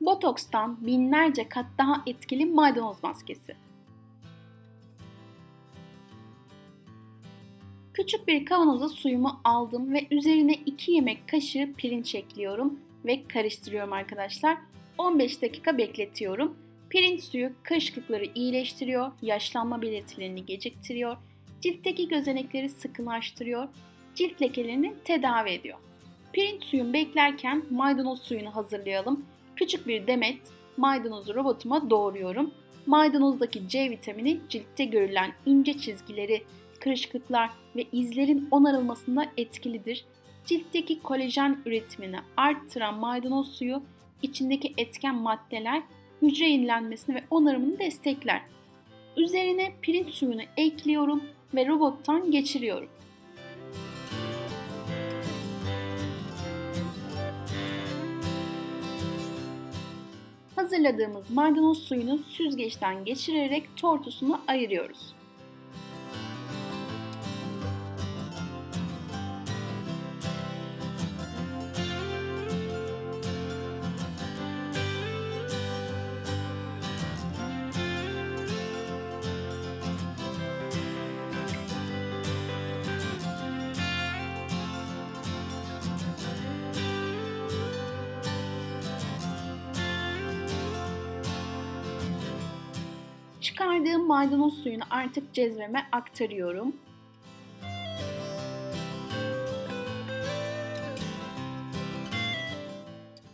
Botoks'tan binlerce kat daha etkili maydanoz maskesi. Küçük bir kavanoza suyumu aldım ve üzerine 2 yemek kaşığı pirinç ekliyorum ve karıştırıyorum arkadaşlar. 15 dakika bekletiyorum. Pirinç suyu kırışıklıkları iyileştiriyor, yaşlanma belirtilerini geciktiriyor, ciltteki gözenekleri sıkılaştırıyor, cilt lekelerini tedavi ediyor. Pirinç suyunu beklerken maydanoz suyunu hazırlayalım. Küçük bir demet maydanozu robotuma doğruyorum. Maydanozdaki C vitamini ciltte görülen ince çizgileri, kırışıklıklar ve izlerin onarılmasında etkilidir. Ciltteki kolajen üretimini arttıran maydanoz suyu içindeki etken maddeler hücre yenilenmesini ve onarımını destekler. Üzerine pirinç suyunu ekliyorum ve robottan geçiriyorum. Hazırladığımız maydanoz suyunu süzgeçten geçirerek tortusunu ayırıyoruz. Çıkardığım maydanoz suyunu artık cezveme aktarıyorum.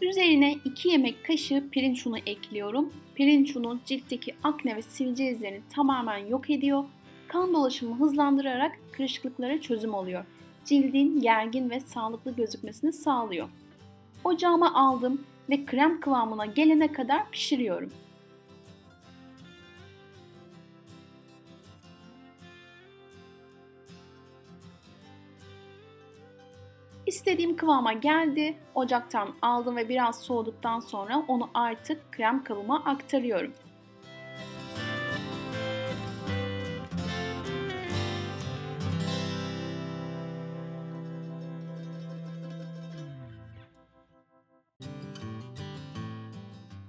Üzerine 2 yemek kaşığı pirinç unu ekliyorum. Pirinç unu ciltteki akne ve sivilce izlerini tamamen yok ediyor. Kan dolaşımını hızlandırarak kırışıklıklara çözüm oluyor. Cildin gergin ve sağlıklı gözükmesini sağlıyor. Ocağıma aldım ve krem kıvamına gelene kadar pişiriyorum. İstediğim kıvama geldi. Ocaktan aldım ve biraz soğuduktan sonra onu artık krem kabıma aktarıyorum.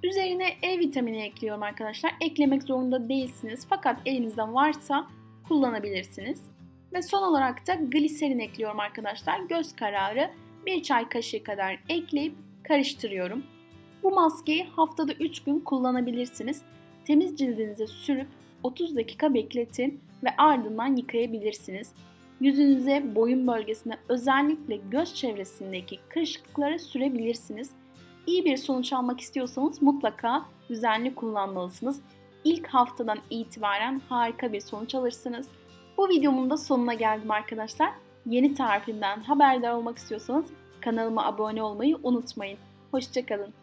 Üzerine E vitamini ekliyorum arkadaşlar. Eklemek zorunda değilsiniz fakat elinizde varsa kullanabilirsiniz. Ve son olarak da gliserin ekliyorum arkadaşlar. Göz kararı bir çay kaşığı kadar ekleyip karıştırıyorum. Bu maskeyi haftada 3 gün kullanabilirsiniz. Temiz cildinize sürüp 30 dakika bekletin ve ardından yıkayabilirsiniz. Yüzünüze, boyun bölgesine özellikle göz çevresindeki kırışıklıklara sürebilirsiniz. İyi bir sonuç almak istiyorsanız mutlaka düzenli kullanmalısınız. İlk haftadan itibaren harika bir sonuç alırsınız. Bu videomun da sonuna geldim arkadaşlar. Yeni tarifimden haberdar olmak istiyorsanız kanalıma abone olmayı unutmayın. Hoşçakalın.